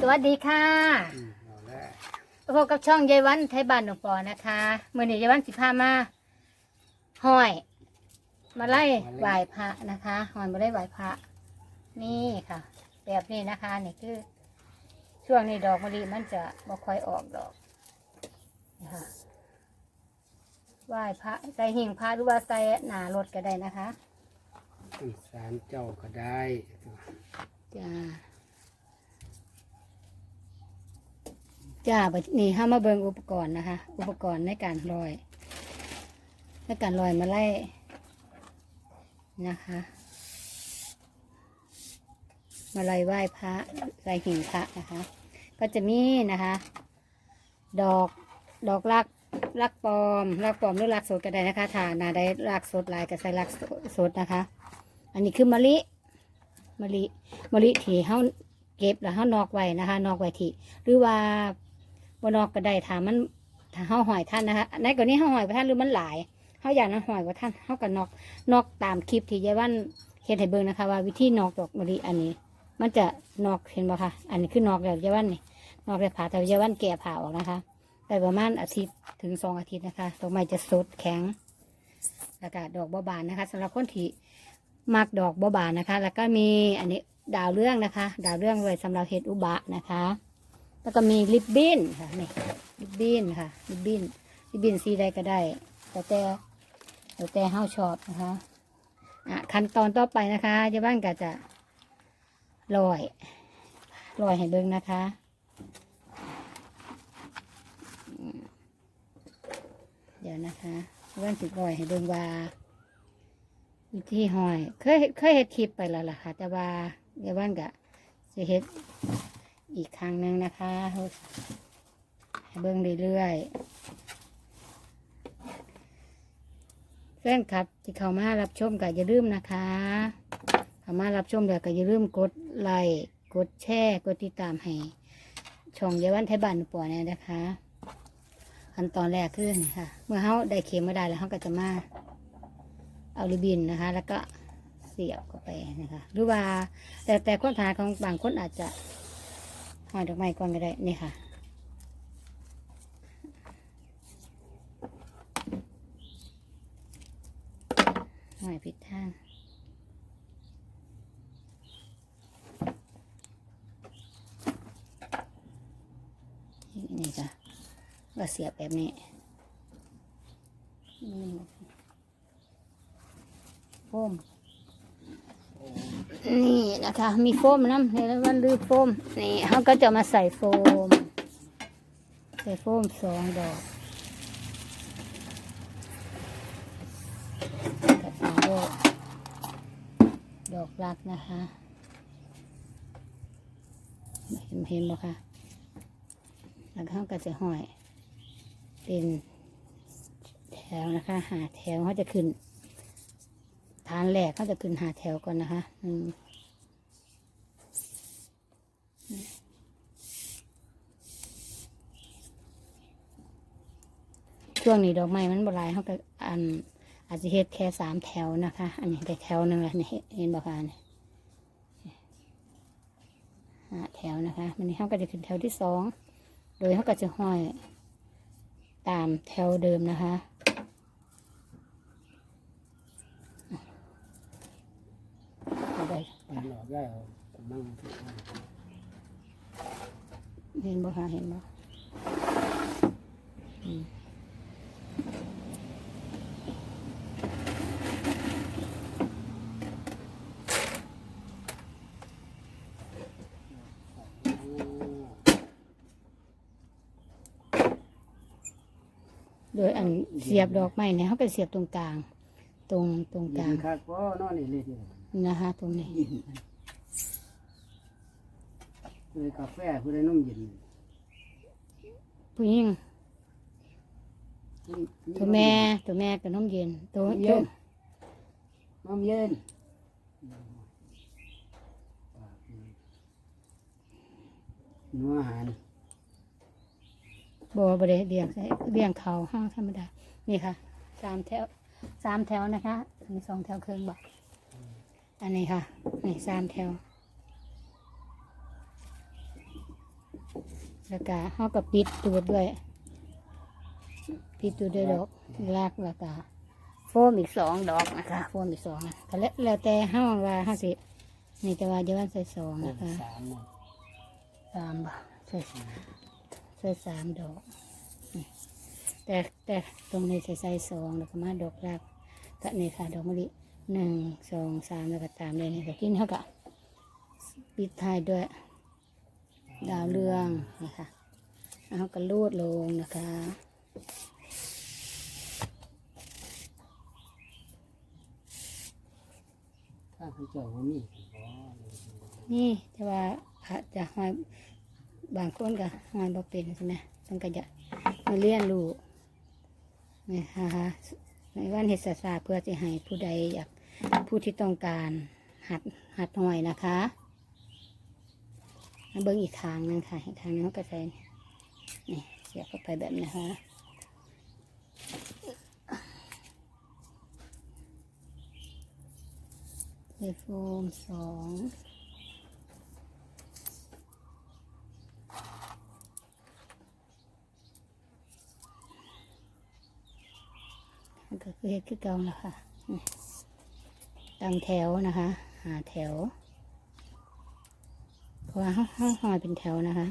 สวัสดีค่ะอืมเอาละพบกับช่องยายวันไทยบ้านหนองปอนะคะเมื่อนี้ยายวันสิพามาห้อย มาไล่ไหวพระนะคะห้อยมาไล่ไหวพระ นี่ค่ะ แบบนี้นะคะนี่คือ ช่วงนี้ดอกมะลิมันจะบ่ค่อยออกดอกนะคะไหว้พระใส่หิ่งพระหรือว่าใส่หนารถก็ได้นะคะสารเจ้าก็ได้จ้า จ้าบัดนี่ห้ามาเบิงอุปกรณ์นะคะ อุปกรณ์ในการลอยในการลอยมาไล่นะคะ มาลอยไหว้พระใส่หิ่งพระนะคะ ก็จะมีนะคะ ดอกดอกลักลักปลอมลักปลอมหรือลักสดก็ได้นะคะถ้านาได้ลักสดลายก็ใส่ลักสดนะคะ อันนี้คือมะลิมะลิมะลิที่เฮาเก็บแล้วเฮานอกไว้นะคะ นอกไว้ที่หรือว่า บนอกก็ได้ถามมันถ้าเฮาหอยท่านนะคะในกรณีเฮาหอยท่านหรือมันหลายเฮาอยากนั้นหอยว่าท่านเฮาก็นอกนอกตามคลิปที่ยายวันเฮ็ดให้เบิ่งนะคะ ว่าวิธีนอกดอกมะลิอันนี้ มันจะนอกเห็นบ่คะอันนี้คือนอกแล้วยายวันนี่นอกแล้วผ่าแต่ยายวันแก่ผ่าออกนะคะไปประมาณอาทิตย์ถึงสองอาทิตย์นะคะดอกไม้จะสดแข็งแล้วก็ดอกบ่บานนะคะสำหรับคนที่มักดอกบัวบานนะคะ แล้วก็มีอันนี้ดาวเรื่องนะคะ ดาวเรื่องไว้สำหรับเห็ดอุบะนะคะ แล้วก็มีลิบบินค่ะนี่ลิบบินค่ะลิบบินลิบบินสีใดก็ได้แต่แต่แต่แต่เฮาชอบนะคะอะขั้นตอนต่อไปนะคะเจ้าบ้านก็จะลอยลอยให้เบิ่งนะคะเดี๋ยวนะคะเจ้าบ้านสิลอยให้เบิ่งว่าวิธีหอย เคยเคยเฮ็ดคลิปไปแล้วล่ะค่ะ แต่ว่าเดี๋ยววันก็จะเฮ็ด อีกครั้งหนึ่งนะคะให้เบิ่งเรื่อยๆแฟนคลับที่เข้ามารับชมก็อย่าลืมนะคะ เข้ามารับชมแล้วก็อย่าลืมกดไลค์กดแชร์กดติดตามให้ช่องเยาวันไทยบ้านปัวเนี่ยนะคะขั้นตอนแรกคือนี่ค่ะ เมื่อเขาได้เข็มมาได้แล้วเขาก็จะมาเอาริบบินนะคะ แล้วก็เสียบเข้าไปนะคะ หรือว่าแต่แต่คนทานของบางคนอาจจะ ห่อดอกไม้ก่อนก็ได้ นี่ค่ะ หอยผิดทางนี่ค่ะก็เสียบแบบนี้นี่โฟม นี่นะคะ มีโฟมน้ำในวันลือโฟม นี่เขาก็จะมาใส่โฟม ใส่โฟมสองดอกกับสองดอกดอกรักนะคะ เห็นเห็นไหมคะแล้วเขาก็จะห้อย เป็นแถวนะคะ หาแถวเขาจะขึ้น ฐานแรกเขาจะขึ้นหาแถวก่อนนะคะอืมช่วงนี้ดอกไม้มันบลายเขาก็อันอาจจะเฮ็ดแค่สามแถวนะคะ อันนี้ได้แถวหนึ่งแล้นี่เห็นบ่คะนี่แถวนะคะมันนี้เขาก็จะขึ้นแถวที่สองโดยเขาก็จะห้อยตามแถวเดิมนะคะ เอาได้ มันหลอกได้เอากำลังที่เอาเห็นบ่คะเห็นบ่อืมโดยอันเสียบดอกไม้เนี่ยเขาก็เสียบตรงกลาง ตรงตรงกยิลางนคักบ่เนอนนี่เลยนี่ นะคะตรงนี้ยินผู้ใดกาแฟผู้ใดนมเย็นผู้หญิงกินตัวแม่ตัวแม่กับน้มเย็นตัวน้ำตัเย็วนน้ำเย็นนัวอาหารบัวบริเดียงใส่เรียงเขาห้างธรรมดา นี่ค่ะ สามแถว สามแถวนะคะอันนี้สองแถวครึ่งบอก อันนี้ค่ะ นี่สามแถว แล้วก็เขาก็ปิดตูดด้วย ปิดตูดด้วยดอกลากแล้วก็โฟมอีกสองดอกนะคะโฟมอีกสองนะก็แล้วแล้วแต่ห้าว่าห้าสินี่แต่ว่าเดี๋ยววันใส่สองโอ้นะคะสามเนาะสามบ่ใส่ใส่สามดอกนี่แต่แต่ตรงนี้ใส่ใส่สองแล้วก็มาดอกลากก็นี่ค่ะดอกมะลิ หนึ่งสองสามแล้วก็ตามเลยนี่ก็กินเท่ากับปิดท้ายด้วย ดาวเรืองนะคะเอากระลูดลงนะคะถ้าเขาเจ้าว่ามีอ๋อนี่แต่ว่าอาจจะหอยบางคนก็หอยบ่เป็นใช่ไหมต้องก็จะมาเรียนรู้นี่นะคะในวันเฮ็ดศาสตร์เพื่อจะให้ผู้ใดอยาก ผู้ที่ต้องการหัดหัดหอยนะคะเบิ่งอีกทางนึงค่ะอีกทางนึงเขาก็ใส่นี่เสียบเข้าไปแบบนะคะใส่โฟมสองก็คือเฮ็ดคือเก่าแล้วค่ะ ตั้งแถวนะคะ หาแถวเพราะว่าห้องหอยเป็นแถวนะคะ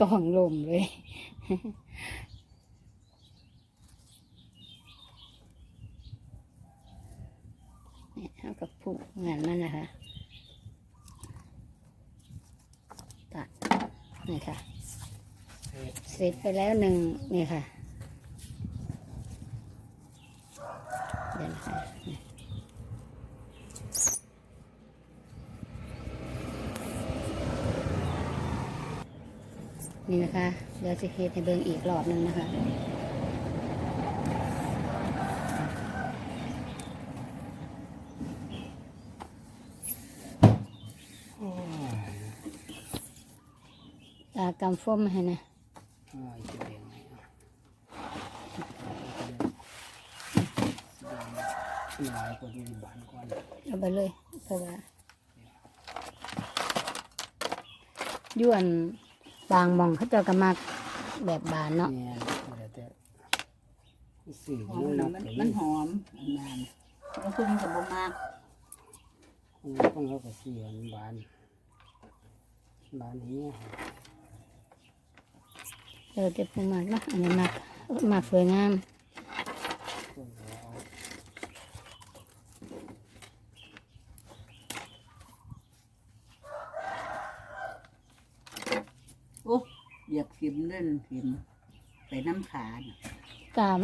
กองลมเลยเนี่ยเอากับผูกงานมันนะคะ ตัดนี่ค่ะ เสร็จไปแล้วหนึ่งนี่ค่ะ เดี๋ยวนะคะ นี่นี่นะคะ เดี๋ยวจะเฮ็ดให้เบิ่งอีกรอบหนึงนะคะโอ้ยตากำฟ้มให้นะโอ้ยจะเลี้ยงไงอะหลายกว่าที่บ้านก่อนเอาไปเลยเพราะว่าย้วน บางหมองเขาเจะกมักแบบบานเนาะ เนี่ยแต่แต่สื่อหอมันมนันะบมันแต่มัมันนหอมนานแล้วคุณกับบ่มากต้องเอาไปเสียนบานบานนี้เออเก็บผู้มากนะอันนี้มากมากสวยงามก็เอา โอ้ พิมพ์เล่นพิมพ์ไปน้ำขาน่ะตาม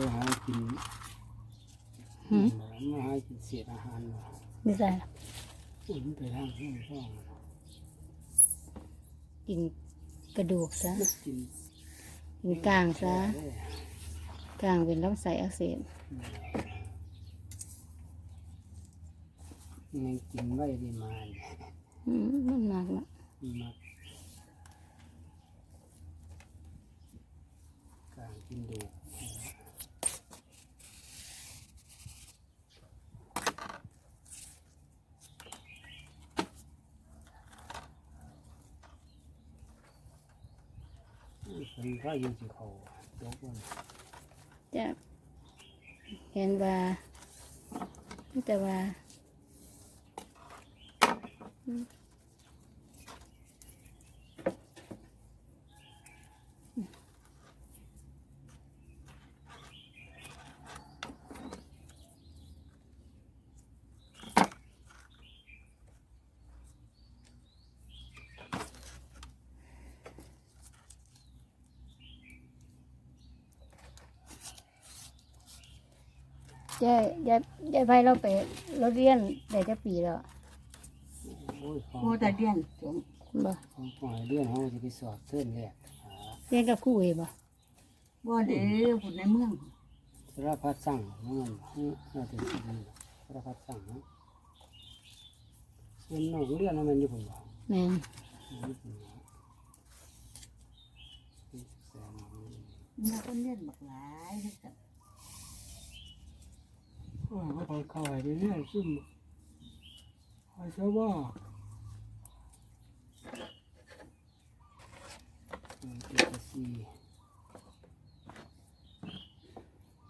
ไปหากินหืม มาหากินเศษอาหารมาไม่ใช่หรอกอุ่นไปทางห้องช่องกินกระดูกซะ มันกินกินกลางซะ ได้กลางเป็นลำไส้อักเสบมันกินไว้ได้มาเนี่ยอืมมันมากเนาะมักกลางกินดู เป็นพระอยู่ที่เขายกมันจะเห็นว่าแต่ว่าอืม ยายยายยายไพเราไปเราเรียนได้จะปีแล้วโอ้ยของโอ้แต่เดียนสงบ่ของปล่อยเรื่องเขาจะไปสอบเส้นแรกหาเรียนกับครู่เองบ่บ่เด้อคนในเมืองสารพัดสั่งนั่นน่าจะดีสารพัดสั่งนะเป็นน้องเรียนนั่นมันอยู่ผมบอกแม่นอยู่ผมบอกแสนมีคนเรียนบักหลายคือกัน โอ้ยเขาเข้าไปเรื่อยๆซึ่งไอ้เจ้าว่าเจ็ดสี่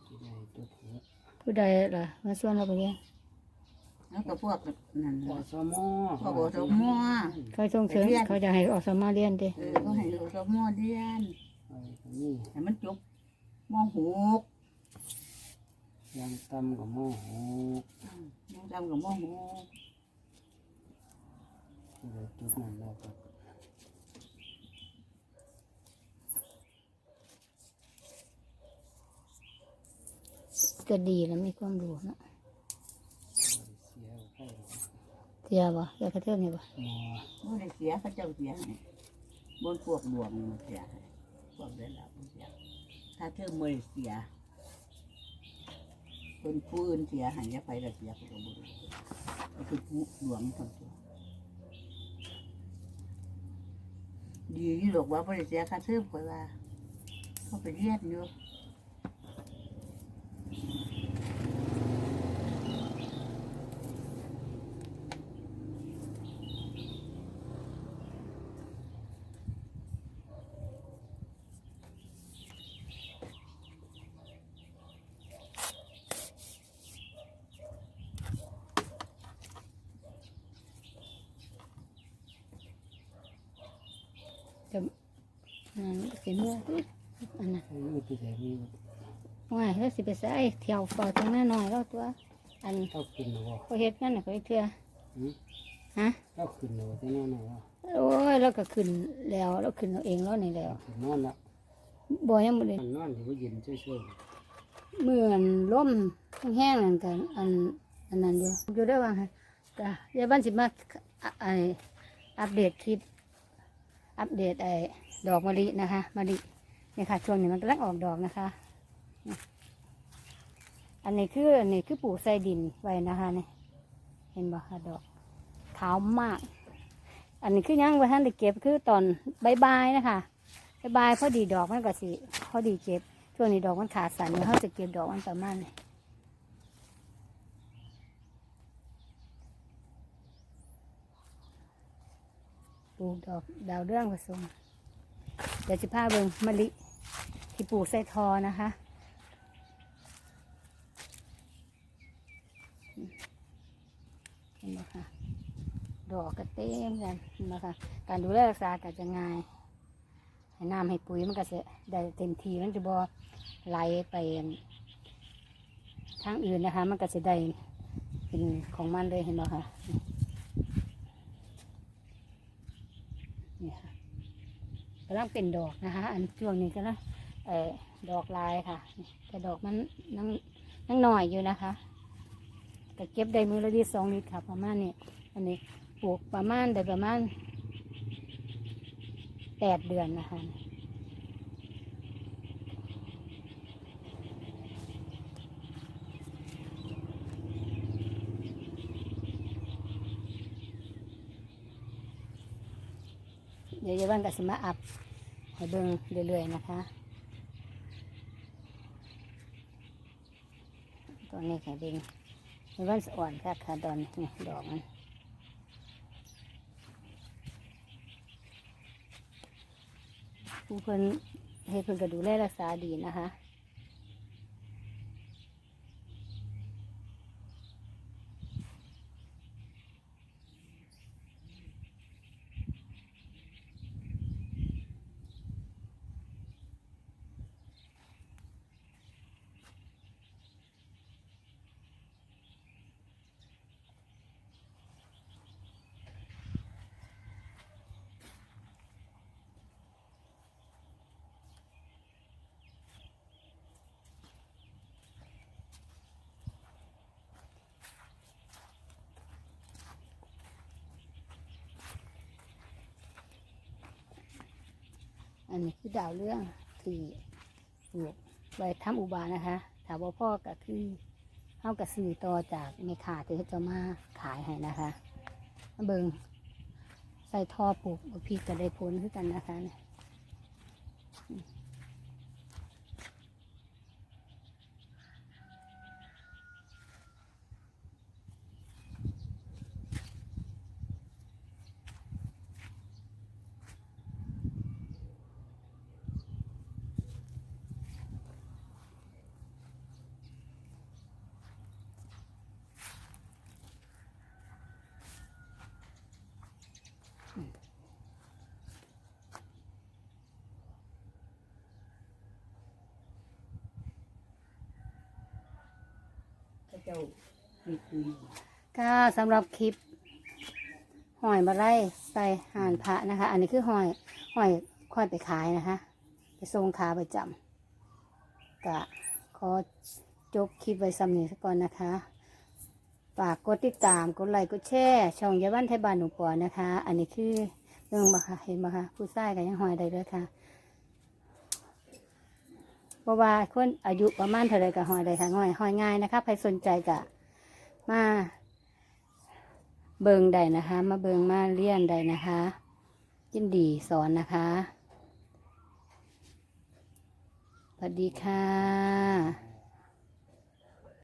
ที่ได้ตัวเผือกผู้ใดล่ะมาชวนเราไปเรียนแล้วก็พวกนั่นอน่ะสมอพวกอสมเขาส่งเสริมเขาจะให้ออกสมาเรียนเด้เออเขาให้อสมเรียนไอ้ตรงนี้ให้มันจบมหก ยังตำกว่าหม้อหยังจำกับโมโหเดี๋ยวจุดนั้นแล้วก็ก็ดีแล้วมีความรู้นะเสียไปเสียบ่อยากกระเทือนนี่บ่หมอบ่ได้เสียเขาเจ้าเสียบนพวกดวงมันเสียพวกเวลามันเสียถ้าเธอไม่ได้เสีย คนผู้อื่นเสียหายไปแต่เสียไปกับบุญก็คือผู้หลวงคนตัวดีที่หลอกว่าบริเสียค่าเทอมคนว่าเขาไปเรียนอยู่ จะนั่นสิเมื่ออุ๊ยอันนั้นไอ้นี่คือแต่นี่ว่าแล้วสิไปใส่เที่ยวเฝ้าจังหน้าหน่อยแล้วตัว อันต้องขึ้นหรือเปล่าเขาเฮ็ดนั่นน่ะเขาเฮ็ดเทื่อฮะต้องขึ้นหรือจะนอนหรือเปล่าโอ้ยเราก็ขึ้นแล้วเราขึ้นเราเองแล้วนี่แล้วขึ้นนอนละบ่ยังบ่ได้มันนอนถือว่าเย็นช่วยเหมือนลมแห้งๆนั่นกันอันอันนั้นอยู่อยู่ได้ว่าไงจ้ะเดี๋ยวบ้านสิมาอะไออัปเดตคลิป อัปเดตไอ้ดอกมะลินะคะมะลิเนี่ยค่ะช่วงนี้มันกำลังออกดอกนะคะ อันนี้คืออันนี้คือปลูกใส่ดินไว้นะคะเนี่ยเห็นบ่คะดอกขาวมาก อันนี้คือยังว่าท่านได้เก็บคือตอนใบายๆนะคะใบายๆพอดีดอกมันก็สิพอดีเก็บช่วงนี้ดอกมันขาดสันเดี๋ยวเขาจะเก็บดอกมันประมาณนี้ ปลูกดอกดาวเรื่องผสม เดี๋ยวจะพาเบิงมะลิ ที่ปลูกใส่ทอนะคะ เห็นไหมคะดอกก็เต็มกันเห็นไหมคะการดูแลรักษาก็จะง่ายให้น้ำให้ปุ๋ยมันก็จะได้เต็มทีมันจะบอไหลไปทางอื่นนะคะ มันก็จะได้เป็นของมันเลยเห็นไหมคะนี่ค่ะ กำลังเป็นดอกนะคะ อันช่วงนี้ก็แล้วเออดอกลายค่ะ แต่ดอกมันนังนังหน่อยอยู่นะคะก็เก็บได้มือละดีสองลิตรค่ะ ประมาณนี้อันนี้ปลูกประมาณได้ประมาณแปดเดือนนะคะ เดี๋ยวเยาวันก็สิมาอัพให้เบิ่งเรื่อยๆนะคะตอนนี้แข็งเบิ่งเยาวันสอ่อนค่ะค่ะตอนนี่ดอกมันผู้เพิ่นให้เพิ่นก็ดูแลรักษาดีนะคะ นนี้คือดาวเรื่องที่ปลูกไว้ทำอุบานะคะถามว่าพ่อก็คือเข้ากับสื่อต่อจากเมขาที่เขาจะมาขายให้นะคะเบิงใส่ท่อปลูกบักพริกก็ได้ผลคือกันนะคะ เจ้ามีคุยก็สำหรับคลิปหอยมาไล่ใส่ห่านพระนะคะ อันนี้คือหอยหอยค่อยไปขายนะคะ ไปส่งขาประจำก็ขอจบคลิปไว้สำเนี้ก่อนนะคะฝากกดติดตามกดไลค์กดแชร์ช่องยาบ้านไทยบ้านหนูปอนะคะ อันนี้คือเรื่องมาค่ะเห็นมาค่ะผู้ชายกันยังหอยได้เลยค่ะ เพราะว่าคนอายุประมาณเท่าไรก็หอยได้ค่ะหอยหอยง่ายนะคะใครสนใจก็มาเบิงได้นะคะ มาเบิงมาเลี้ยนได้นะคะยินดีสอนนะคะสวัสดีค่ะ